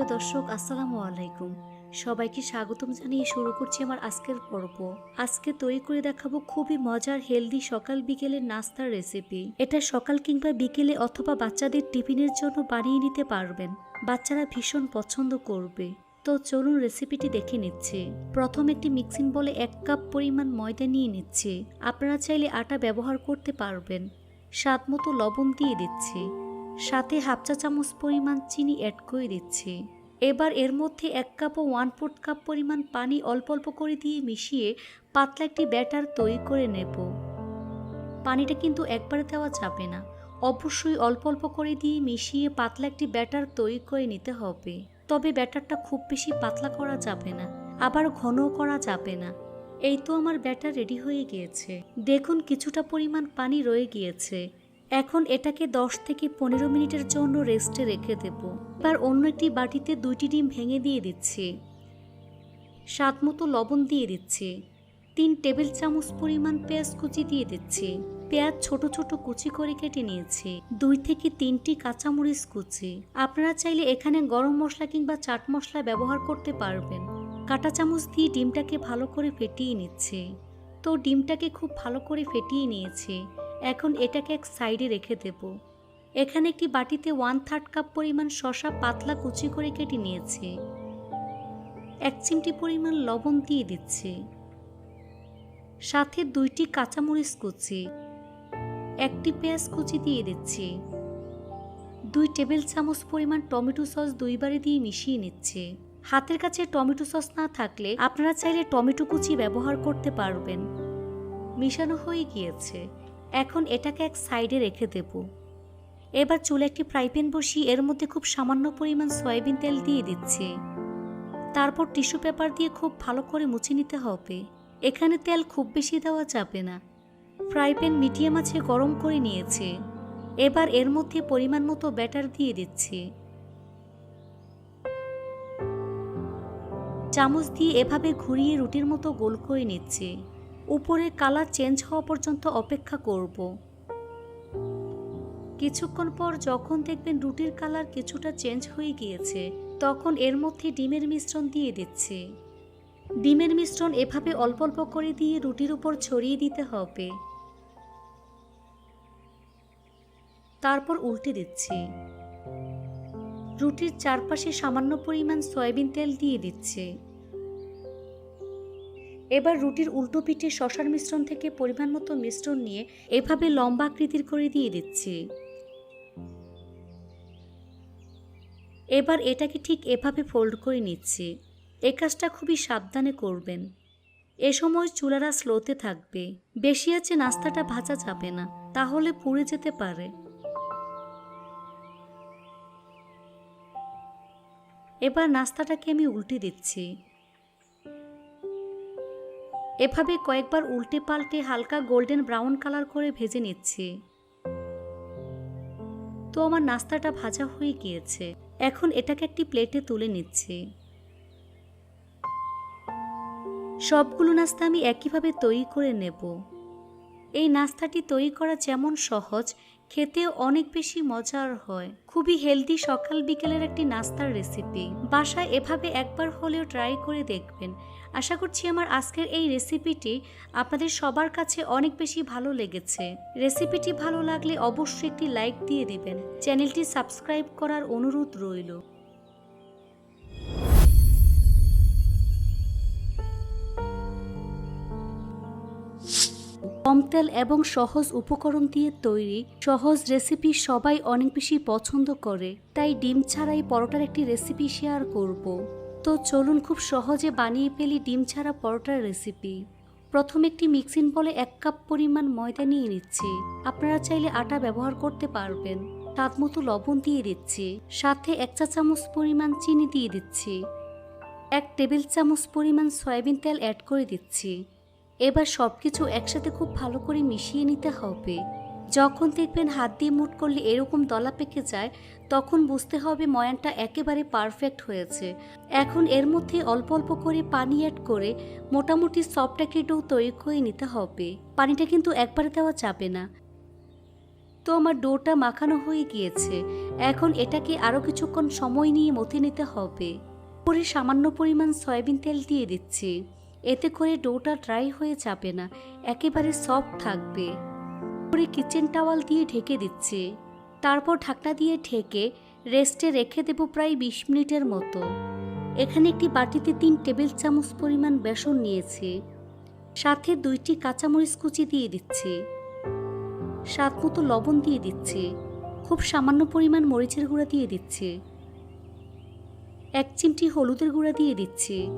প্রিয় দর্শক, আসসালামু আলাইকুম। সবাইকে স্বাগতম জানিয়ে শুরু করছি আমার আজকের পর্ব। আজকে তৈরি করে দেখাবো খুবই মজার, হেলদি সকাল বিকেলের নাস্তার রেসিপি এটা সকাল কিংবা বিকেলে অথবা বাচ্চাদের টিফিনের জন্য বানিয়ে নিতে পারবেন। বাচ্চারা ভীষণ পছন্দ করবে। তো চলুন রেসিপিটি দেখে নিচ্ছে। প্রথম একটি মিক্সিং বলে এক কাপ পরিমাণ ময়দা নিয়ে নিচ্ছে। আপনারা চাইলে আটা ব্যবহার করতে পারবেন। স্বাদ মতো লবণ দিয়ে দিচ্ছি। সাথে হাফ চা চামচ পরিমাণ চিনি অ্যাড করে দিচ্ছি। এবার এর মধ্যে এক কাপ ও ওয়ান ফোর্থ কাপ পরিমাণ পানি অল্প অল্প করে দিয়ে মিশিয়ে পাতলা একটি ব্যাটার তৈরি করে নেব। পানিটা কিন্তু একবারে দেওয়া যাবে না। অবশ্যই অল্প অল্প করে দিয়ে মিশিয়ে পাতলা একটি ব্যাটার তৈরি করে নিতে হবে। তবে ব্যাটারটা খুব বেশি পাতলা করা যাবে না, আবার ঘনও করা যাবে না। এই তো আমার ব্যাটার রেডি হয়ে গিয়েছে। দেখুন কিছুটা পরিমাণ পানি রয়ে গিয়েছে। এখন এটাকে 10 থেকে পনেরো মিনিটের জন্য রেস্টে রেখে দেব। এবার অন্য একটি বাটিতে দুইটি ডিম ভেঙে দিয়ে দিচ্ছি। স্বাদ মতো লবণ দিয়ে দিচ্ছি। তিন টেবিল চামচ পরিমাণ পেঁয়াজ কুচি দিয়ে দিচ্ছি। পেঁয়াজ ছোট ছোট কুচি করে কেটে নিয়েছি। দুই থেকে তিনটি কাঁচামরিচ কুচি। আপনারা চাইলে এখানে গরম মশলা কিংবা চাট মশলা ব্যবহার করতে পারবেন। কাঁটা চামচ দিয়ে ডিমটাকে ভালো করে ফেটিয়ে নিচ্ছে। তো ডিমটাকে খুব ভালো করে ফেটিয়ে নিয়েছে। এখন এটাকে এক সাইডে রেখে দেব। এখানে একটি বাটিতে ওয়ান থার্ড কাপ পরিমাণ শশা পাতলা কুচি করে কেটে নিয়েছে। এক চিমটি পরিমাণ লবণ দিয়ে দিচ্ছে। সাথে দুইটি কাঁচামরিচ কুচি, একটি পেঁয়াজ কুচি দিয়ে দিচ্ছি। দুই টেবিল চামচ পরিমাণ টমেটো সস দুইবারে দিয়ে মিশিয়ে নিচ্ছে। হাতের কাছে টমেটো সস না থাকলে আপনারা চাইলে টমেটো কুচি ব্যবহার করতে পারবেন। মিশানো হয়ে গিয়েছে। এখন এটাকে এক সাইডে রেখে দেব। এবার চুলে একটি ফ্রাই প্যান বসিয়ে এর মধ্যে খুব সামান্য পরিমাণ সয়াবিন তেল দিয়ে দিচ্ছি। তারপর টিস্যু পেপার দিয়ে খুব ভালো করে মুছে নিতে হবে। এখানে তেল খুব বেশি দেওয়া যাবে না। ফ্রাই প্যান মিডিয়াম আছে গরম করে নিয়েছে। এবার এর মধ্যে পরিমাণ মতো ব্যাটার দিয়ে দিচ্ছি। চামচ দিয়ে এভাবে ঘুরিয়ে রুটির মতো গোল করে নিচ্ছে। উপরে কালার চেঞ্জ হওয়া পর্যন্ত অপেক্ষা করব। কিছুক্ষণ পর যখন দেখবেন রুটির কালার কিছুটা চেঞ্জ হয়ে গিয়েছে, তখন এর মধ্যে ডিমের মিশ্রণ দিয়ে দিচ্ছে। ডিমের মিশ্রণ এভাবে অল্প অল্প করে দিয়ে রুটির উপর ছড়িয়ে দিতে হবে। তারপর উল্টে দিচ্ছি। রুটির চারপাশে সামান্য পরিমাণ সয়াবিন তেল দিয়ে দিচ্ছে। এবার রুটির উল্টো পিঠে শশার মিশ্রণ থেকে পরিমাণ মতো মিশ্রণ নিয়ে এভাবে লম্বা আকৃতির করে দিয়ে দিচ্ছি। এবার এটাকে ঠিক এভাবে ফোল্ড করে নিচ্ছি। এ কাজটা খুবই সাবধানে করবেন। এ সময় চুলারা স্লোতে থাকবে। বেশি আছে নাস্তাটা ভাজা যাবে না, তাহলে পুড়ে যেতে পারে। এবার নাস্তাটাকে আমি উল্টে দিচ্ছি। এভাবে কয়েকবার উল্টে পাল্টে হালকা গোল্ডেন ব্রাউন কালার করে ভেজে নিচ্ছি। তো আমার নাস্তাটা ভাজা হয়ে গিয়েছে। এখন এটাকে একটি প্লেটে তুলে নিচ্ছি। সবগুলো নাস্তা আমি একইভাবে তৈরি করে নেব। এই নাস্তাটি তৈরি করা যেমন সহজ খেতেও অনেক বেশি মজার হয়। খুবই হেলদি সকাল বিকেলের একটি নাস্তার রেসিপি বাসায় এভাবে একবার হলেও ট্রাই করে দেখবেন। আশা করছি আমার আজকের এই রেসিপিটি আপনাদের সবার কাছে অনেক বেশি ভালো লেগেছে। রেসিপিটি ভালো লাগলে অবশ্যই একটি লাইক দিয়ে দিবেন। চ্যানেলটি সাবস্ক্রাইব করার অনুরোধ রইল। কম তেল এবং সহজ উপকরণ দিয়ে তৈরি সহজ রেসিপি সবাই অনেক বেশি পছন্দ করে। তাই ডিম ছাড়াই পরোটার একটি রেসিপি শেয়ার করব। তো চলুন খুব সহজে বানিয়ে ফেলি ডিম ছাড়া পরোটার রেসিপি প্রথম একটি মিক্সিং বলে এক কাপ পরিমাণ ময়দা নিয়ে নিচ্ছি। আপনারা চাইলে আটা ব্যবহার করতে পারবেন। স্বাদ মতো লবণ দিয়ে দিচ্ছি। সাথে এক চা চামচ পরিমাণ চিনি দিয়ে দিচ্ছি। এক টেবিল চামচ পরিমাণ সয়াবিন তেল অ্যাড করে দিচ্ছি। এবার সব কিছু একসাথে খুব ভালো করে মিশিয়ে নিতে হবে। যখন দেখবেন হাত দিয়ে মুট করলে এরকম দলা পেকে যায়, তখন বুঝতে হবে ময়ানটা একেবারে পারফেক্ট হয়েছে। এখন এর মধ্যে অল্প অল্প করে পানি অ্যাড করে মোটামুটি সফট একটা তৈরি করে নিতে হবে। পানিটা কিন্তু একবারে দেওয়া যাবে না। তো আমার ডোটা মাখানো হয়ে গিয়েছে। এখন এটাকে আরও কিছুক্ষণ সময় নিয়ে মথে নিতে হবে। পরে সামান্য পরিমাণ সয়াবিন তেল দিয়ে দিচ্ছি। এতে করে ডোটা ড্রাই হয়ে যাবে না, একেবারে সফট থাকবে। পরে কিচেন টাওয়াল দিয়ে ঢেকে দিচ্ছি। তারপর ঢাকনা দিয়ে ঢেকে রেস্টে রেখে দেব প্রায় বিশ মিনিটের মতো। এখানে একটি বাটিতে তিন টেবিল চামচ পরিমাণ বেসন নিয়েছি। সাথে দুইটি কাঁচামরিচ কুচি দিয়ে দিচ্ছি। স্বাদ মতো লবণ দিয়ে দিচ্ছি। খুব সামান্য পরিমাণ মরিচের গুঁড়া দিয়ে দিচ্ছি। এক চিমটি হলুদের গুঁড়া দিয়ে দিচ্ছি।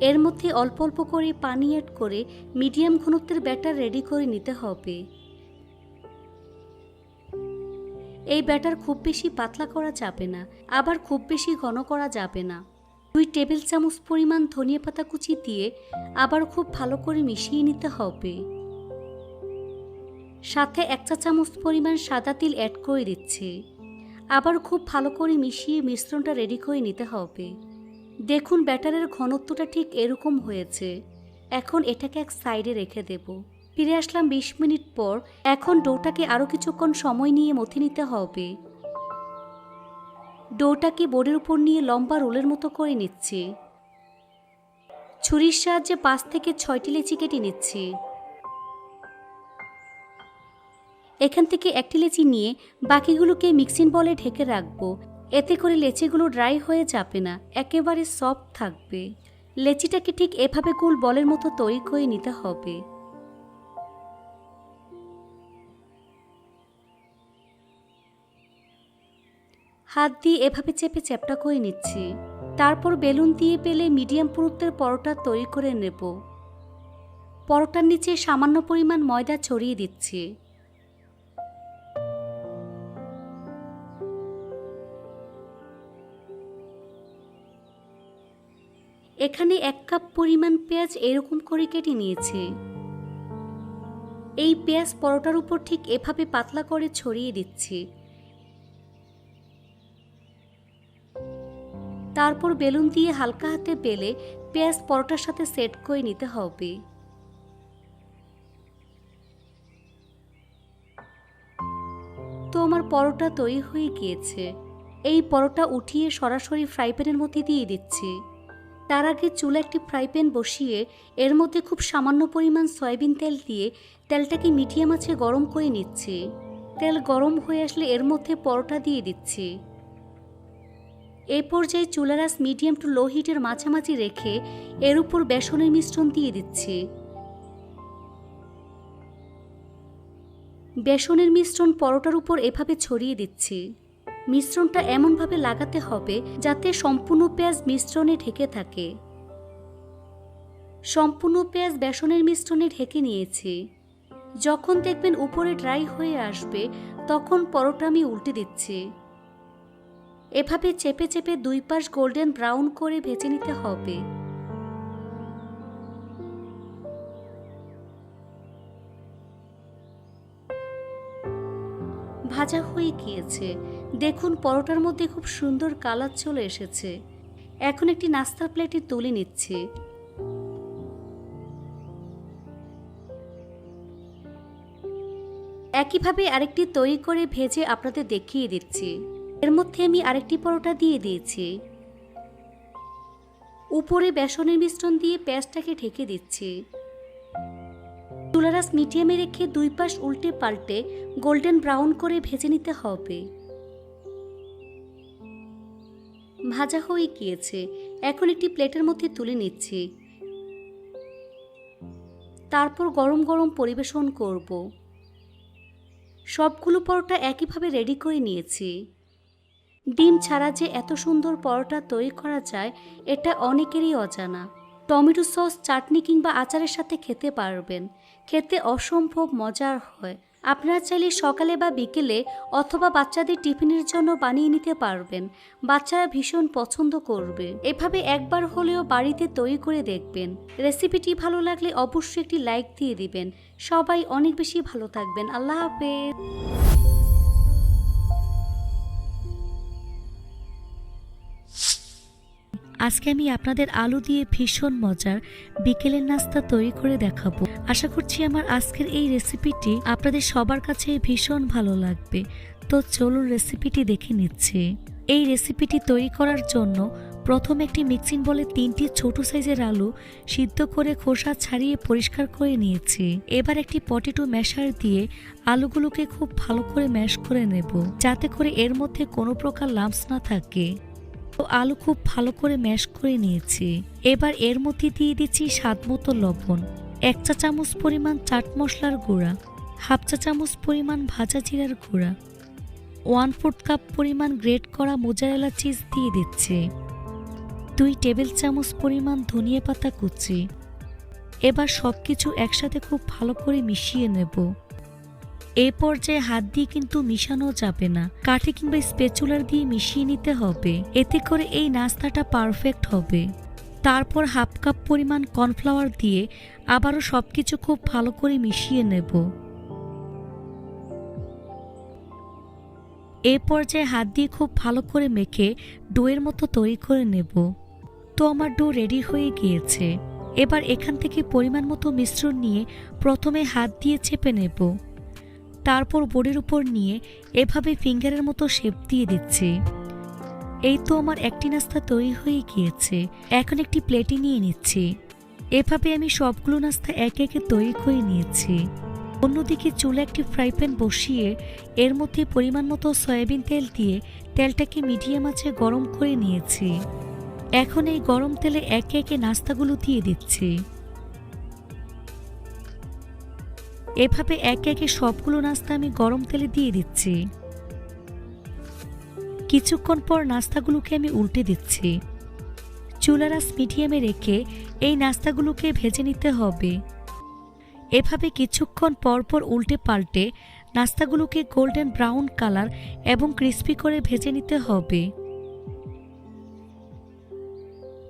এর মধ্যে অল্প অল্প করে পানি অ্যাড করে মিডিয়াম ঘনত্বের ব্যাটার রেডি করে নিতে হবে। এই ব্যাটার খুব বেশি পাতলা করা যাবে না, আবার খুব বেশি ঘন করা যাবে না। দুই টেবিল চামচ পরিমাণ ধনিয়া পাতা কুচি দিয়ে আবার খুব ভালো করে মিশিয়ে নিতে হবে। সাথে এক চা চামচ পরিমাণ সাদা তিল অ্যাড করে দিচ্ছি। আবার খুব ভালো করে মিশিয়ে মিশ্রণটা রেডি করে নিতে হবে। দেখুন ব্যাটারের ঘনত্বটা ঠিক এরকম হয়েছে। এখন এটাকে এক সাইডে রেখে দেব। ফিরে আসলাম বিশ মিনিট পর। এখন ডোটাকে আরও কিছুক্ষণ সময় নিয়ে মথে নিতে হবে। ডোটাকে বোর্ডের উপর নিয়ে লম্বা রোলের মতো করে নিচ্ছি। ছুরির সাহায্যে পাঁচ থেকে ছয়টি লেচি কেটে নিচ্ছি। এখান থেকে একটি লেচি নিয়ে বাকিগুলোকে মিক্সিং বলে ঢেকে রাখব। এতে করে লেচিগুলো ড্রাই হয়ে যাবে না, একেবারে সফট থাকবে। লেচিটাকে ঠিক এভাবে গোল বলের মতো তৈরি করে নিতে হবে। হাত দিয়ে এভাবে চেপে চ্যাপটা করে নিচ্ছি। তারপর বেলুন দিয়ে পেলে মিডিয়াম পুরুত্বের পরোটা তৈরি করে নেব। পরোটার নিচে সামান্য পরিমাণ ময়দা ছড়িয়ে দিচ্ছি। এখানে এক কাপ পরিমাণ পেঁয়াজ এরকম করে কেটে নিয়েছে। এই পেঁয়াজ পরোটার উপর ঠিক এভাবে পাতলা করে ছড়িয়ে দিচ্ছি। তারপর বেলুন দিয়ে হালকা হাতে বেলে পেঁয়াজ পরোটার সাথে সেট করে নিতে হবে। তো আমার পরোটা তৈরি হয়ে গিয়েছে। এই পরোটা উঠিয়ে সরাসরি ফ্রাই প্যানের মধ্যে দিয়ে দিচ্ছি। তার আগে চুলা একটি ফ্রাই প্যান বসিয়ে এর মধ্যে খুব সামান্য পরিমাণ সয়াবিন তেল দিয়ে তেলটাকে মিডিয়াম আছে গরম করে নিচ্ছি। তেল গরম হয়ে আসলে এর মধ্যে পরোটা দিয়ে দিচ্ছি। এ পর্যায়ে চুলারাস মিডিয়াম টু লো হিটের মাঝামাঝি রেখে এর উপর বেসনের মিশ্রণ দিয়ে দিচ্ছি। বেসনের মিশ্রণ পরোটার উপর এভাবে ছড়িয়ে দিচ্ছি। মিশ্রণটা এমনভাবে লাগাতে হবে যাতে সম্পূর্ণ পেঁয়াজ মিশ্রণে ঢেকে থাকে। সম্পূর্ণ পেঁয়াজ বেসনের মিশ্রণে ঢেকে নিয়েছি। যখন দেখবেন উপরে ড্রাই হয়ে আসবে, তখন পরোটা আমি উল্টে দিচ্ছি। এভাবে চেপে চেপে দুই পাশ গোল্ডেন ব্রাউন করে ভেজে নিতে হবে। ভাজা হয়ে গিয়েছে। দেখুন, পরোটার মধ্যে খুব সুন্দর কালার চলে এসেছে। এখন একটি নাস্তার প্লেটে তুলে নিচ্ছে। একইভাবে আরেকটি তৈরি করে ভেজে আপনাদের দেখিয়ে দিচ্ছি। এর মধ্যে আমি আরেকটি পরোটা দিয়ে দিয়েছি। উপরে বেসনের মিশ্রণ দিয়ে পেঁয়াজটাকে ঢেকে দিচ্ছি। চুলারাস মিডিয়ামে রেখে দুই পাশ উল্টে পাল্টে গোল্ডেন ব্রাউন করে ভেজে নিতে হবে। ভাজা হয়ে গিয়েছে। এখন একটি প্লেটের মধ্যে তুলে নিচ্ছি। তারপর গরম গরম পরিবেশন করব। সবগুলো পরোটা একইভাবে রেডি করে নিয়েছি। ডিম ছাড়া যে এত সুন্দর পরোটা তৈরি করা যায়, এটা অনেকেরই অজানা। টমেটো সস, চাটনি কিংবা আচারের সাথে খেতে পারবেন। খেতে অসম্ভব মজার হয়। আপনারা চাইলে সকালে বা বিকেলে অথবা বাচ্চাদের টিফিনের জন্য বানিয়ে নিতে পারবেন। বাচ্চারা ভীষণ পছন্দ করবে। এভাবে একবার হলেও বাড়িতে তৈরি করে দেখবেন। রেসিপিটি ভালো লাগলে অবশ্যই একটি লাইক দিয়ে দিবেন। সবাই অনেক বেশি ভালো থাকবেন। আল্লাহ হাফেজ। আজকে আমি আপনাদের আলু দিয়ে ভীষণ মজার বিকেলের নাস্তা তৈরি করে দেখাবো। আশা করছি আমার আজকের এই রেসিপিটি আপনাদের সবার কাছে ভীষণ ভালো লাগবে। তো চলুন রেসিপিটি দেখে নিচ্ছে। এই রেসিপিটি তৈরি করার জন্য প্রথম একটি মিক্সিং বলে তিনটি ছোট সাইজের আলু সিদ্ধ করে খোসা ছাড়িয়ে পরিষ্কার করে নিয়েছি। এবার একটি পটেটো ম্যাশার দিয়ে আলুগুলোকে খুব ভালো করে ম্যাশ করে নেব, যাতে করে এর মধ্যে কোনো প্রকার লাম্পস না থাকে। আলু খুব ভালো করে ম্যাশ করে নিয়েছি। এবার এর মধ্যে দিয়ে দিচ্ছি স্বাদ মতো লবণ, এক চা চামচ পরিমাণ চাট মশলার গুঁড়া, হাফ চা চামচ পরিমাণ ভাজা জিরার গুঁড়া, ওয়ান ফোর্থ কাপ পরিমাণ গ্রেট করা মোজারেলা চিজ দিয়ে দিচ্ছি, দুই টেবিল চামচ পরিমাণ ধনিয়া পাতা কুচি। এবার সব কিছু একসাথে খুব ভালো করে মিশিয়ে নেব। এ পর্যায়ে হাত দিয়ে কিন্তু মিশানো যাবে না। কাঠে কিংবা স্পেচুলার দিয়ে মিশিয়ে নিতে হবে। এতে করে এই নাস্তাটা পারফেক্ট হবে। তারপর হাফ কাপ পরিমাণ কর্নফ্লাওয়ার দিয়ে আবারও সব কিছু খুব ভালো করে মিশিয়ে নেব। এ পর্যায়ে হাত দিয়ে খুব ভালো করে মেখে ডোয়ের মতো তৈরি করে নেব। তো আমার ডো রেডি হয়ে গিয়েছে। এবার এখান থেকে পরিমাণ মতো মিশ্রণ নিয়ে প্রথমে হাত দিয়ে চেপে নেব। তারপর বোর্ডের উপর নিয়ে এভাবে ফিঙ্গারের মতো শেপ দিয়ে দিচ্ছি। এই তো আমার একটি নাস্তা তৈরি হয়ে গিয়েছে। এখন একটি প্লেটে নিয়ে নিচ্ছি। এভাবে আমি সবগুলো নাস্তা একে একে তৈরি করে নিয়েছি। অন্যদিকে চুলে একটি ফ্রাই প্যান বসিয়ে এর মধ্যে পরিমাণ মতো সয়াবিন তেল দিয়ে তেলটাকে মিডিয়াম আঁচে গরম করে নিয়েছি। এখন এই গরম তেলে একে একে নাস্তাগুলো দিয়ে দিচ্ছি। এভাবে একে একে সবগুলো নাস্তা আমি গরম তেলে দিয়ে দিচ্ছি। কিছুক্ষণ পর নাস্তাগুলোকে আমি উল্টে দিচ্ছি। চুলারাস মিডিয়ামে রেখে এই নাস্তাগুলোকে ভেজে নিতে হবে। এভাবে কিছুক্ষণ পরপর উল্টে পাল্টে নাস্তাগুলোকে গোল্ডেন ব্রাউন কালার এবং ক্রিস্পি করে ভেজে নিতে হবে।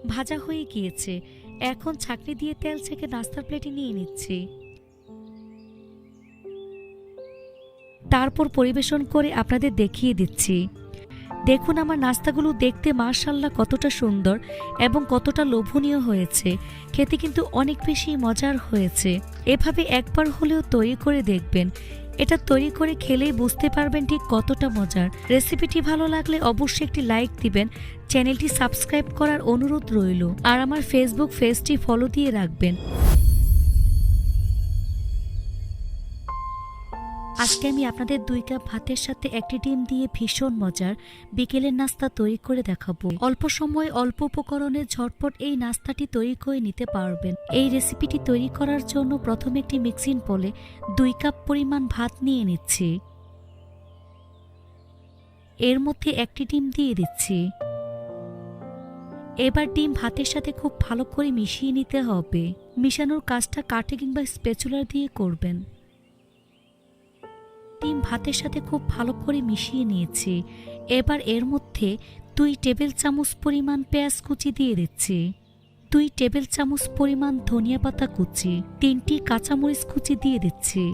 ভাজা হয়ে গিয়েছে। এখন ছাকনি দিয়ে তেল ছেঁকে নাস্তার প্লেটে নিয়ে নিচ্ছি। তারপর পরিবেশন করে আপনাদের দেখিয়ে দিচ্ছি। দেখুন আমার নাস্তাগুলো দেখতে মার্শাল্লাহ কতটা সুন্দর এবং কতটা লোভনীয় হয়েছে। খেতে কিন্তু অনেক বেশি মজার হয়েছে। এভাবে একবার হলেও তৈরি করে দেখবেন। এটা তৈরি করে খেলেই বুঝতে পারবেন ঠিক কতটা মজার। রেসিপিটি ভালো লাগলে অবশ্যই একটি লাইক দিবেন। চ্যানেলটি সাবস্ক্রাইব করার অনুরোধ রইল। আর আমার ফেসবুক পেজটি ফলো দিয়ে রাখবেন। আজকে আমি আপনাদের দুই কাপ ভাতের সাথে একটি ডিম দিয়ে ভীষণ মজার বিকেলের নাস্তা তৈরি করে দেখাবো। অল্প সময় অল্প উপকরণে ঝটপট এই নাস্তাটি তৈরি করে নিতে পারবেন। এই রেসিপিটি তৈরি করার জন্য প্রথমে একটি মিক্সিং বলে দুই কাপ পরিমাণ ভাত নিয়ে নিচ্ছি। এর মধ্যে একটি ডিম দিয়ে দিচ্ছি। এবার ডিম ভাতের সাথে খুব ভালো করে মিশিয়ে নিতে হবে। মিশানোর কাজটা কাঠে কিংবা স্পেচুলার দিয়ে করবেন। ডিম ভাতের সাথে খুব ভালো করে মিশিয়ে নিয়েছি। এবার এর মধ্যে দুই টেবিল চামচ পরিমাণ পেঁয়াজ কুচি দিয়ে দিচ্ছি। দুই টেবিল চামচ পরিমাণ ধনিয়া পাতা কুচি, তিনটি কাঁচামরিচ কুচি দিয়ে দিচ্ছি।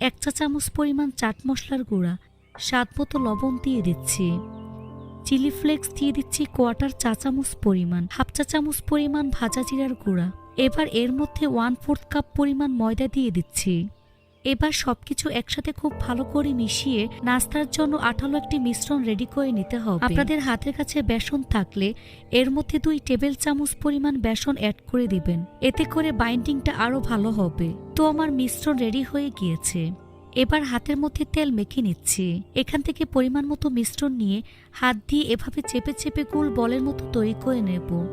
এক চা চামচ পরিমাণ চাট মশলার গুঁড়া, স্বাদ মতো লবণ দিয়ে দিচ্ছি। চিলি ফ্লেক্স দিয়ে দিচ্ছি কোয়াটার চা চামচ পরিমাণ, হাফ চা চামচ পরিমাণ ভাজা জিরার গুঁড়া। এবার এর মধ্যে ওয়ান ফোর্থ কাপ পরিমাণ ময়দা দিয়ে দিচ্ছি। এবার সবকিছু একসাথে খুব ভালো করে মিশিয়ে নাস্তার জন্য আঠালো একটি মিশ্রণ রেডি করে নিতে হবে। আপনাদের হাতের কাছে বেসন থাকলে এর মধ্যে দুই টেবিল চামচ পরিমাণ বেসন অ্যাড করে দিবেন। এতে করে বাইন্ডিংটা আরও ভালো হবে। তো আমার মিশ্রণ রেডি হয়ে গিয়েছে। এবার হাতের মধ্যে তেল মেখে নিচ্ছি। এখান থেকে পরিমাণ মতো মিশ্রণ নিয়ে হাত দিয়ে এভাবে চেপে চেপে গোল বলের মতো তৈরি করে নেব।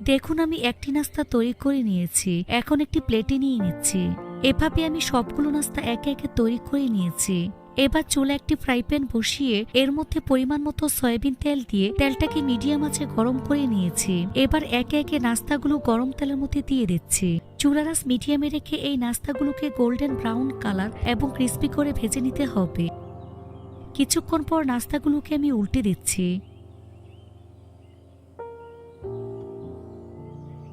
দেখুন আমি একটি নাস্তা তৈরি করে নিয়েছি। এখন একটি প্লেটে নিয়ে নিচ্ছি। এভাবে আমি সবগুলো নাস্তা একে একে তৈরি করে নিয়েছি। এবার চুলে একটি ফ্রাই প্যান বসিয়ে এর মধ্যে পরিমাণ মতো সয়াবিন তেল দিয়ে তেলটাকে মিডিয়াম আছে গরম করে নিয়েছি। এবার একে একে নাস্তাগুলো গরম তেলের মধ্যে দিয়ে দিচ্ছি। চুলারাস মিডিয়ামে রেখে এই নাস্তাগুলোকে গোল্ডেন ব্রাউন কালার এবং ক্রিস্পি করে ভেজে নিতে হবে। কিছুক্ষণ পর নাস্তাগুলোকে আমি উল্টে দিচ্ছি।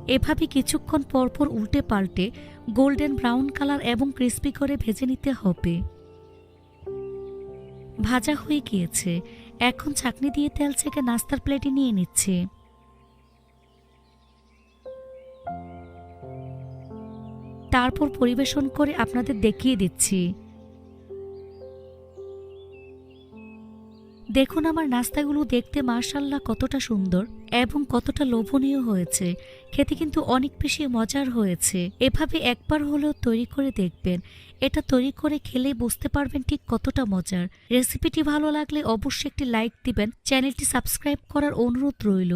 এভাবে কিছুক্ষণ পরপর উল্টে পাল্টে গোল্ডেন ব্রাউন কালার এবং ক্রিস্পি করে ভেজে নিতে হবে। ভাজা হয়ে গিয়েছে। এখন চাকনি দিয়ে তেল ছেঁকে নাস্তার প্লেটে নিয়ে নিচ্ছে। তারপর পরিবেশন করে আপনাদের দেখিয়ে দিচ্ছি। দেখুন আমার নাস্তাগুলো দেখতে মার্শাল্লাহ কতটা সুন্দর এবং কতটা লোভনীয় হয়েছে। খেতে কিন্তু অনেক বেশি মজার হয়েছে। এভাবে একবার হলেও তৈরি করে দেখবেন। এটা তৈরি করে খেলে বুঝতে পারবেন ঠিক কতটা মজার। রেসিপিটি ভালো লাগলে অবশ্যই একটি লাইক দিবেন। চ্যানেলটি সাবস্ক্রাইব করার অনুরোধ রইল।